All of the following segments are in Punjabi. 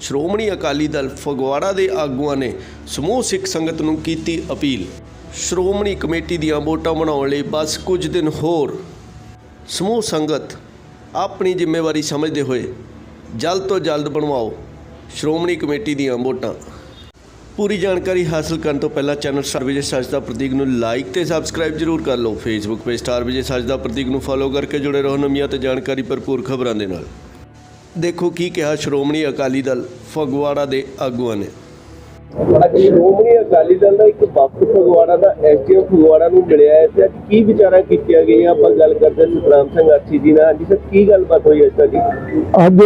ਸ਼੍ਰੋਮਣੀ ਅਕਾਲੀ ਦਲ ਫਗਵਾੜਾ ਦੇ ਆਗੂਆਂ ਨੇ ਸਮੂਹ ਸਿੱਖ ਸੰਗਤ ਨੂੰ ਕੀਤੀ ਅਪੀਲ। ਸ਼੍ਰੋਮਣੀ ਕਮੇਟੀ ਦੀਆਂ ਵੋਟਾਂ ਬਣਾਉਣ ਲਈ ਬਸ ਕੁਝ ਦਿਨ ਹੋਰ। ਸਮੂਹ ਸੰਗਤ ਆਪਣੀ ਜ਼ਿੰਮੇਵਾਰੀ ਸਮਝਦੇ ਹੋਏ ਜਲਦ ਤੋਂ ਜਲਦ ਬਣਵਾਓ ਸ਼੍ਰੋਮਣੀ ਕਮੇਟੀ ਦੀਆਂ ਵੋਟਾਂ। ਪੂਰੀ ਜਾਣਕਾਰੀ ਹਾਸਲ ਕਰਨ ਤੋਂ ਪਹਿਲਾਂ ਚੈਨਲ ਸਟਾਰ ਵਿਜੇ ਸੱਚ ਦਾ ਪ੍ਰਤੀਕ ਨੂੰ ਲਾਈਕ ਤੇ ਸਬਸਕ੍ਰਾਈਬ ਜਰੂਰ ਕਰ ਲਓ। ਫੇਸਬੁੱਕ ਪੇਜ ਸਟਾਰ ਵਿਜੇ ਸੱਚ ਦਾ ਪ੍ਰਤੀਕ ਨੂੰ ਫੋਲੋ ਕਰਕੇ ਜੁੜੇ ਰਹੋ। ਨਵੀਆਂ ਤੇ ਜਾਣਕਾਰੀ ਭਰਪੂਰ ਖਬਰਾਂ ਦੇ ਨਾਲ। ਦੇਖੋ ਕੀ ਕਿਹਾ ਸ਼੍ਰੋਮਣੀ ਅਕਾਲੀ ਦਲ ਫਗਵਾੜਾ ਦੇ ਆਗੂਆਂ ਨੇ। ਅੱਜ ਸ਼੍ਰੋਮਣੀ ਅਕਾਲੀ ਦਲ ਦਾ ਇੱਕ ਵਫਦ ਫਗਵਾੜਾ ਦਾ ਐਸਡੀਐਮ ਫਗਵਾੜਾ ਨੂੰ ਮਿਲਿਆ ਹੈ। ਤੇ ਅੱਜ ਕੀ ਵਿਚਾਰਾਂ ਕੀਤੀਆਂ ਗਈਆਂ? ਆਪਾਂ ਗੱਲ ਕਰਦੇ ਹਾਂ ਸਤਨਾਮ ਸਿੰਘ ਆਛੀ ਜੀ ਨਾਲ। ਹਾਂਜੀ ਸਰ ਕੀ ਗੱਲਬਾਤ ਹੋਈ ਹੈ ਤੁਹਾਡੀ? ਅੱਜ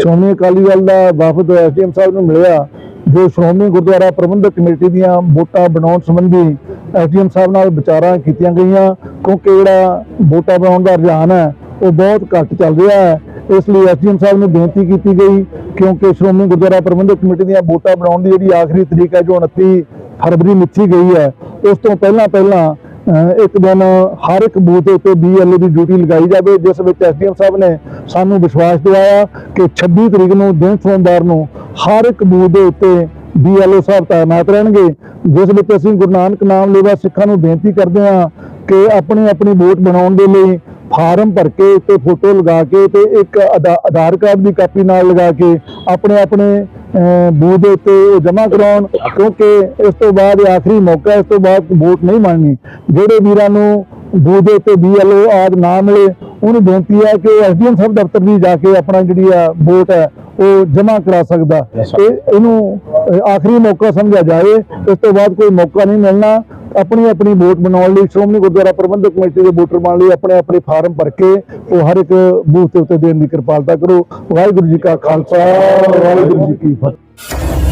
ਸ਼੍ਰੋਮਣੀ ਅਕਾਲੀ ਦਲ ਦਾ ਵਫਦ ਐਸਡੀਐਮ ਸਾਹਿਬ ਨੂੰ ਮਿਲਿਆ ਜੋ ਸ਼੍ਰੋਮਣੀ ਗੁਰਦੁਆਰਾ ਪ੍ਰਬੰਧਕ ਕਮੇਟੀ ਦੀਆਂ ਵੋਟਾਂ ਬਣਾਉਣ ਸੰਬੰਧੀ ਐਸਡੀਐਮ ਸਾਹਿਬ ਨਾਲ ਵਿਚਾਰਾਂ ਕੀਤੀਆਂ ਗਈਆਂ ਕਿਉਂਕਿ ਜਿਹੜਾ ਵੋਟਾਂ ਬਣਾਉਣ ਦਾ ਰੁਝਾਨ ਹੈ ਉਹ ਬਹੁਤ ਘੱਟ ਚੱਲ ਰਿਹਾ ਹੈ। ਇਸ ਲਈ ਐਸਡੀਐਮ ਸਾਹਿਬ ਨੂੰ ਬੇਨਤੀ ਕੀਤੀ ਗਈ, ਕਿਉਂਕਿ ਸ਼੍ਰੋਮਣੀ ਗੁਰਦੁਆਰਾ ਪ੍ਰਬੰਧਕ ਕਮੇਟੀ ਦੀਆਂ ਵੋਟਾਂ ਬਣਾਉਣ ਦੀ ਜਿਹੜੀ ਆਖਰੀ ਤਰੀਕ ਹੈ, ਜੋ 29 ਫਰਵਰੀ ਮਿੱਥੀ ਗਈ ਹੈ, ਉਸ ਤੋਂ ਪਹਿਲਾਂ ਪਹਿਲਾਂ ਇੱਕ ਦਿਨ ਹਰ ਇੱਕ ਬੂਥ ਦੇ ਉੱਤੇ ਬੀਐਲਓ ਦੀ ਡਿਊਟੀ ਲਗਾਈ ਜਾਵੇ, ਜਿਸ ਵਿੱਚ ਐਸਡੀਐਮ ਸਾਹਿਬ ਨੇ ਸਾਨੂੰ ਵਿਸ਼ਵਾਸ ਦਿਵਾਇਆ ਕਿ 26 ਤਰੀਕ ਨੂੰ, ਦਿਨ ਸੋਮਵਾਰ ਨੂੰ ਹਰ ਇੱਕ ਬੂਥ ਦੇ ਉੱਤੇ ਬੀਐਲਓ ਸਾਹਿਬ ਤਾਇਨਾਤ ਰਹਿਣਗੇ, ਜਿਸ ਵਿੱਚ ਅਸੀਂ ਗੁਰੂ ਨਾਨਕ ਨਾਮ ਲੇਵਾ ਸਿੱਖਾਂ ਨੂੰ ਬੇਨਤੀ ਕਰਦੇ ਹਾਂ ਕਿ ਆਪਣੀ ਆਪਣੀ ਵੋਟ ਬਣਾਉਣ ਦੇ ਲਈ ਫਾਰਮ ਭਰ ਕੇ ਤੇ ਫੋਟੋ ਲਗਾ ਕੇ ਤੇ ਇੱਕ ਆਧਾ- ਆਧਾਰ ਕਾਰਡ ਦੀ ਕਾਪੀ ਨਾਲ ਲਗਾ ਕੇ ਆਪਣੇ ਆਪਣੇ ਬੂਥ ਦੇ ਉੱਤੇ ਉਹ ਜਮ੍ਹਾਂ ਕਰਾਉਣ ਕਿਉਂਕਿ ਇਸ ਤੋਂ ਬਾਅਦ ਇਹ ਆਖਰੀ ਮੌਕਾ ਇਸ ਤੋਂ ਬਾਅਦ ਵੋਟ ਨਹੀਂ ਮੰਗਣੀ ਜਿਹੜੇ ਵੀਰਾਂ ਨੂੰ ਬੂਥ ਦੇ ਉੱਤੇ ਬੀਐਲਓ ਆਦ ਨਾ ਮਿਲੇ ਉਹਨੂੰ ਬੇਨਤੀ ਹੈ ਕਿ ਐਸਡੀਐਮ ਸਾਹਿਬ ਦਫ਼ਤਰ ਵੀ ਜਾ ਕੇ ਆਪਣਾ ਜਿਹੜੀ ਆ ਵੋਟ ਹੈ ਉਹ ਜਮ੍ਹਾਂ ਕਰਾ ਸਕਦਾ। ਤੇ ਇਹਨੂੰ ਆਖਰੀ ਮੌਕਾ ਸਮਝਿਆ ਜਾਏ ਇਸ ਤੋਂ ਬਾਅਦ ਕੋਈ ਮੌਕਾ ਨਹੀਂ ਮਿਲਣਾ। ਆਪਣੀ ਆਪਣੀ ਵੋਟ ਬਣਾਉਣ ਲਈ, ਸ਼੍ਰੋਮਣੀ ਗੁਰਦੁਆਰਾ ਪ੍ਰਬੰਧਕ ਕਮੇਟੀ ਦੇ ਵੋਟਰ ਬਣ ਲਈ ਆਪਣੇ ਆਪਣੇ ਫਾਰਮ ਭਰ ਕੇ ਉਹ ਹਰ ਇੱਕ ਬੂਥ ਦੇ ਉੱਤੇ ਦੇਣ ਦੀ ਕਿਰਪਾਲਤਾ ਕਰੋ। ਵਾਹਿਗੁਰੂ ਜੀ ਕਾ ਖਾਲਸਾ, ਵਾਹਿਗੁਰੂ ਜੀ ਕੀ ਫਤਿਹ।